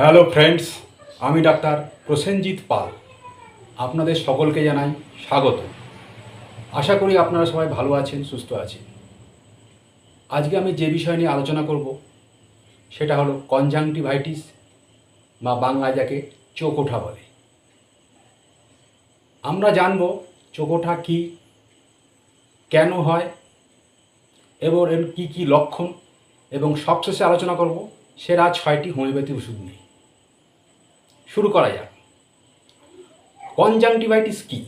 Hello friends আমি doctor Prosenjit Pal. আপনাদের সকলকে জানাই স্বাগত। আশা করি আপনারা সবাই ভালো আছেন, সুস্থ আছেন। আজকে আমি যে বিষয় নিয়ে আলোচনা করব, সেটা হলো কনজাংটিভাইটিস বা বাংলায় যাকে চোখোঠা বলে। আমরা জানব চোখোঠা কি, কেন হয়, এবং এর কী কী লক্ষণ, এবং সবশেষে আলোচনা করব সেরা ছয়টি হোমিওপ্যাথি ওষুধ নিয়ে। শুরু করা যাক। কনজাংটিভাইটিস কি?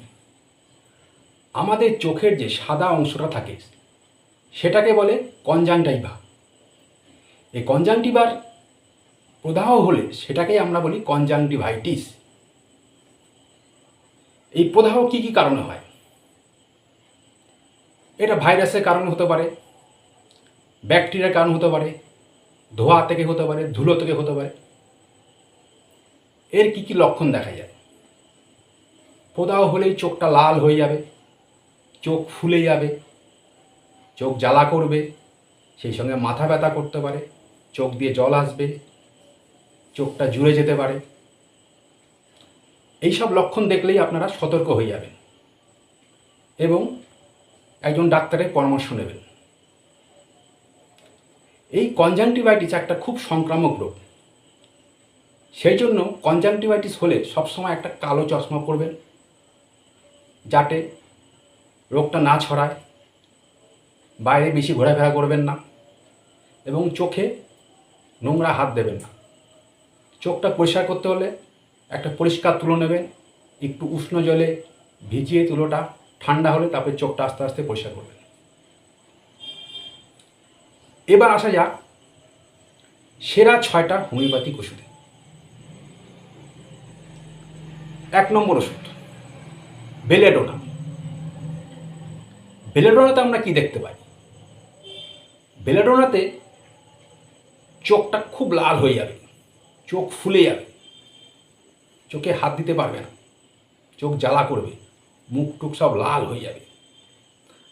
আমাদের চোখের যে সাদা অংশটা থাকে, সেটাকে বলে কনজাংটাইভা এই কনজাংটিভার প্রদাহ হলে সেটাকেই আমরা বলি কনজাংটিভাইটিস। এই প্রদাহ কি কি কারণে হয়? এটা ভাইরাসের কারণ হতে পারে, ব্যাকটেরিয়ার কারণ হতে পারে, ধোয়া থেকে হতে পারে, ধুলো থেকে হতে পারে। এর কি কি লক্ষণ দেখা যায়? প্রদাহ হলেই চোখটা লাল হয়ে যাবে, চোখ ফুলে যাবে, চোখ জ্বালা করবে, সেই সঙ্গে মাথা ব্যথা করতে পারে, চোখ দিয়ে জল আসবে, চোখটা জুড়ে যেতে পারে। এই সব লক্ষণ দেখলেই আপনারা সতর্ক হয়ে যাবেন এবং একজন ডাক্তারের পরামর্শ নেবেন। এই কনজাংটিভাইটিস একটা খুব সংক্রামক রোগ। সেই জন্য কনজাংটিভাইটিস হলে সবসময় একটা কালো চশমা পরবেন যাতে রোগটা না ছড়ায়, বাইরে বেশি ঘোরাফেরা করবেন না এবং চোখে নোংরা হাত দেবেন না। চোখটা পরিষ্কার করতে হলে একটা পরিষ্কার তুলো নেবেন, একটু উষ্ণ জলে ভিজিয়ে তুলোটা ঠান্ডা হলে তারপরে চোখটা আস্তে আস্তে পরিষ্কার করবেন। এবার আসা যাক সেরা ছয়টা হোমিওপ্যাথিক ওষুধে। এক নম্বর ওষুধ বেলেডোনা বেলেডোনাতে আমরা কি দেখতে পাই? বেলেডোনাতে চোখটা খুব লাল হয়ে যাবে, চোখ ফুলে যাবে। চোখে হাত দিতে পারবে না, চোখ জ্বালা করবে, মুখ টুক সব লাল হয়ে যাবে।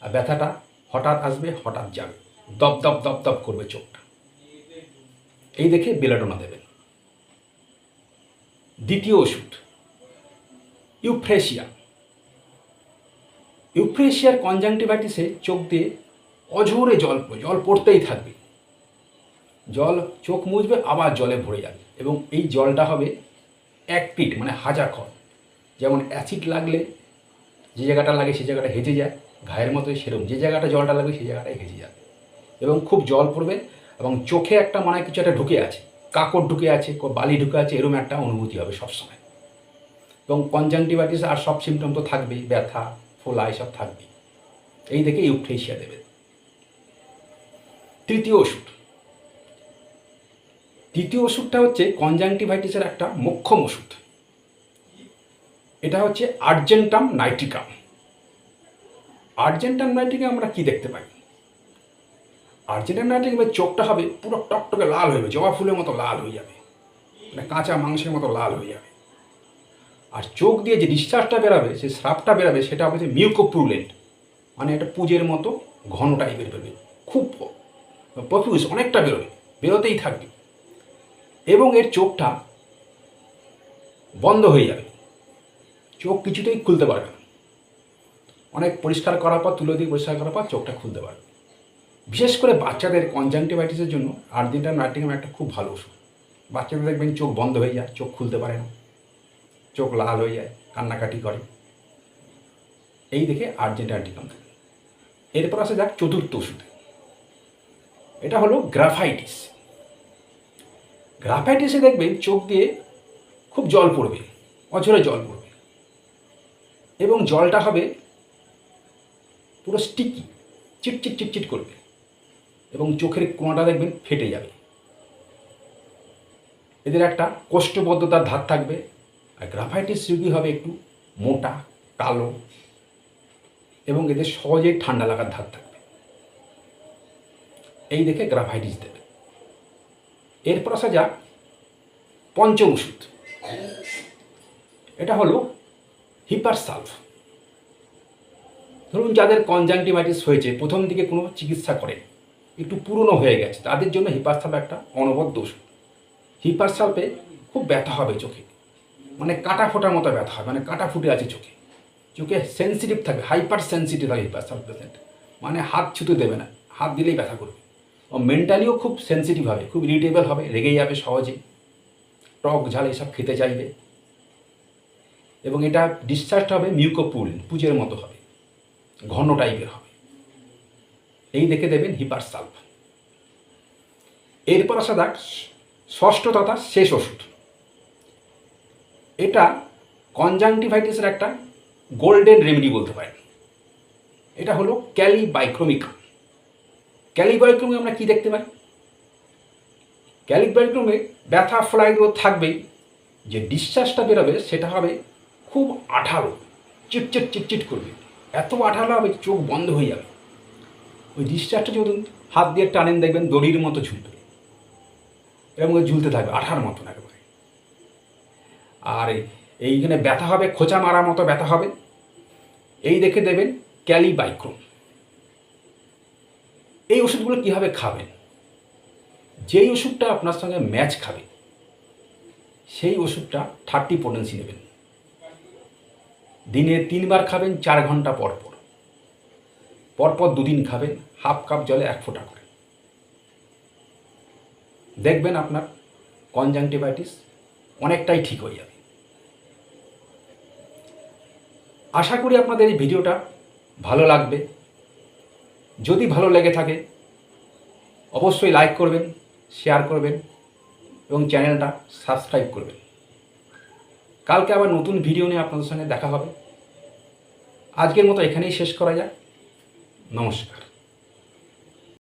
আর ব্যথাটা হঠাৎ আসবে, হঠাৎ যাবে, দপ দপ দপ দপ করবে চোখটা। এই দেখে বেলাডোনা দেবেন। দ্বিতীয় ওষুধ ইউফ্রেশিয়া। ইউফ্রেশিয়ার কনজাংটিভাইটিসে চোখ দিয়ে অঝোরে জল জল পড়তেই থাকবে। জল চোখ মুছবে, আবার জলে ভরে যাবে এবং এই জলটা হবে এক পিট মানে হাজার খড় যেমন অ্যাসিড লাগলে যে জায়গাটা লাগে সে জায়গাটা হেঁচে যায়, ঘায়ের মতোই সেরকম। যে জায়গাটা জলটা লাগবে সেই জায়গাটাই হেঁচে যাবে। এবং খুব জল পড়বে এবং চোখে একটা মানে কিছু একটা ঢুকে আছে, কাকড় ঢুকে আছে বালি ঢুকে আছে, এরকম একটা অনুভূতি হবে সবসময়। এবং কনজাংটিভাইটিস আর সব সিমটম তো থাকবেই, ব্যথা, ফোলা, এসব থাকবে এই দেখে ইউফ্রেশিয়া দেবে। তৃতীয় ওষুধ। তৃতীয় ওষুধটা হচ্ছে কনজাংটিভাইটিসের একটা মোক্ষম ওষুধ। এটা হচ্ছে আর্জেন্টাম নাইট্রিকাম আর্জেন্টাম নাইট্রিকাম আমরা কি দেখতে পাই? আর্জেন্টাম নাইট্রিকামের চোখটা হবে পুরো টকটকে লাল হয়ে যাবে, জবা ফুলের মতো লাল হয়ে যাবে। মানে কাঁচা মাংসের মতো লাল হয়ে যাবে। আর চোখ দিয়ে যে ডিসচার্জটা বেরাবে সে স্রাপটা বেরাবে, সেটা যে মিউকোপ্রুলেন্ট মানে একটা পুজের মতো ঘন টাইপের বেরোবে। খুব প্রফিউজ অনেকটা বেরোবে। বেরোতেই থাকবে। এবং এর চোখটা বন্ধ হয়ে যাবে। চোখ কিছুতেই খুলতে পারবে না। অনেক পরিষ্কার করার পর, তুলে দিয়ে পরিষ্কার করার পর, চোখটা খুলতে পারবে। বিশেষ করে বাচ্চাদের কনজাংটিভাইটিসের জন্য আর্জেন্টাম নাইট্রিকাম একটা খুব ভালো ওষুধ। বাচ্চাদের দেখবেন চোখ বন্ধ হয়ে যায়, চোখ খুলতে পারে না। চোখ লাল হয়ে যায়, কান্নাকাটি করে। এই দেখে আর্জেন্ট দেবে এরপর আসে যাক চতুর্থ ওষুধে। এটা হলো গ্রাফাইটিস। গ্রাফাইটিসে দেখবেন চোখ দিয়ে খুব জল পড়বে, অঝরে জল পড়বে। এবং জলটা হবে পুরো স্টিকি চিটচিট চিটচিট করবে। এবং চোখের কোনাটা দেখবেন ফেটে যাবে। এদের একটা কোষ্ঠবদ্ধতার ধার থাকবে। আর গ্রাফাইটিস রোগী হবে একটু মোটা, কালো এবং এদের সহজেই ঠান্ডা লাগার ধার থাকবে। এই দেখে গ্রাফাইটিস দেবে এরপর আসা যাক পঞ্চম ওষুধ। এটা হলো হিপারসালফ ধরুন যাদের কনজাংটিভাইটিস হয়েছে, প্রথম দিকে কোনো চিকিৎসা করেন একটু পুরনো হয়ে গেছে, তাদের জন্য হিপারসালফ একটা অনবদ্য ওষুধ। হিপারসালফে খুব ব্যথা হবে চোখে। মানে কাটা ফোটার মতো ব্যথা হয় মানে কাটা ফুটে আছে চোখে। চোখে সেন্সিটিভ থাকবে হাইপার সেন্সিটিভ থাকে হিপার পেশেন্ট মানে হাত ছুতে দেবে না, হাত দিলেই ব্যথা করবে। ও মেন্টালিও খুব সেন্সিটিভ হবে, খুব ইরিটেবল হবে, রেগে যাবে সহজে। টক ঝাল এসব খেতে চাইবে। এবং এটা ডিসচার্জটা হবে মিউকোপুল পুজের মতো হবে। ঘন টাইপের হবে। এই দেখে দেবেন হিপার সালভ এরপর আসা যাক, ষষ্ঠ তথা শেষ ওষুধ। এটা কনজাংটিভাইটিসের একটা গোল্ডেন রেমেডি বলতে পারেন। এটা হলো ক্যালিবাইক্রোমিকা ক্যালিবাইক্রোমে আমরা কি দেখতে পাই? ক্যালিবাইক্রোমে ব্যথা ফ্লাইগুলো থাকবেই, যে ডিসচার্জটা বেরোবে সেটা হবে খুব আঠালো চিটচিট চিটচিট করবে। এত আঠালো হবে চোখ বন্ধ হয়ে যাবে। ওই ডিসচার্জটা যদি হাত দিয়ে টানেন দেখবেন দড়ির মতো ঝুলবে। এরকম ঝুলতে থাকবে, আঠার মতন একেবারে। আর, এইখানে ব্যথা হবে, খোঁচা মারার মতো ব্যথা হবে। এই দেখে দেবেন ক্যালিবাইক্রোম। এই ওষুধগুলো কীভাবে খাবেন? যেই ওষুধটা আপনার সঙ্গে ম্যাচ খাবে, সেই ওষুধটা থার্টি পোটেন্সি নেবেন। দিনে তিনবার খাবেন, চার ঘণ্টা পর পর। পরপর দুদিন খাবেন, হাফ কাপ জলে এক ফোঁটা করে। দেখবেন আপনার কনজাংটিভাইটিস অনেকটাই ঠিক হয়ে যাবে। আশা করি আপনাদের এই ভিডিওটা ভালো লাগবে। যদি ভালো লেগে থাকে, অবশ্যই লাইক করবেন শেয়ার করবেন এবং চ্যানেলটা সাবস্ক্রাইব করবেন। কালকে আবার নতুন ভিডিও নিয়ে আপনাদের সঙ্গে দেখা হবে। আজকের মতো এখানেই শেষ করা যাক। নমস্কার।